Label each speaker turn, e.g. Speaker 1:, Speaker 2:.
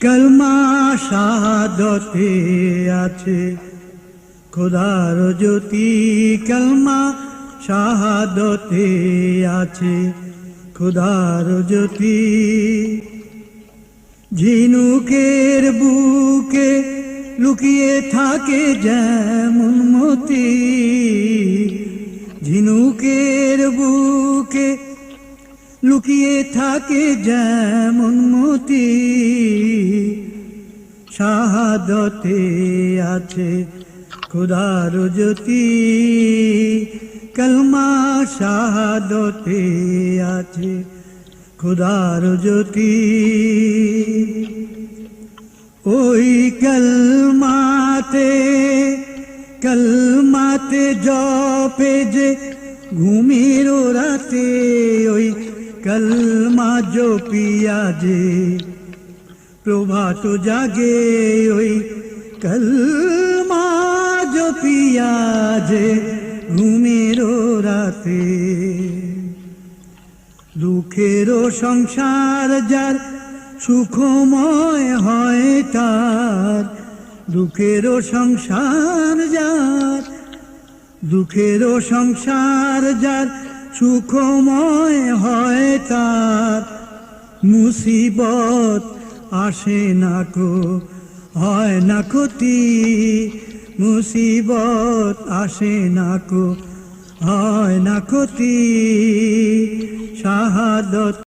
Speaker 1: কলমা শাহাদতে আছে খোদার জ্যোতি কলমা শাহাদতে আছে খোদার জ্যোতি। ঝিনুকের বুকে লুকিয়ে থাকে যেমন মতি। ঝিনুকের বুকে লুকিয়ে থাকে যেমন মতি। শাহাদতে আছে খুদার জ্যোতি কলমা শাহাদতে আছে। খুদার জ্যোতি ওই কলমাতে কলমাতে জপে যে ঘুমির রাতে, ওই কলমা জপিয়া যে প্রভাত জাগে, ওই কলমা জপিয়া যে ঘুমির রাতে। দুঃখেরও সংসার যার সুখময় হয় তার দুঃখেরও সংসার যার দুঃখেরও সংসার যার সুখময় হয় তার। মুসিবত আসে না কো, হয় না ক্ষতি মুসিবত আসে নাকো হয় না ক্ষতি শাহাদত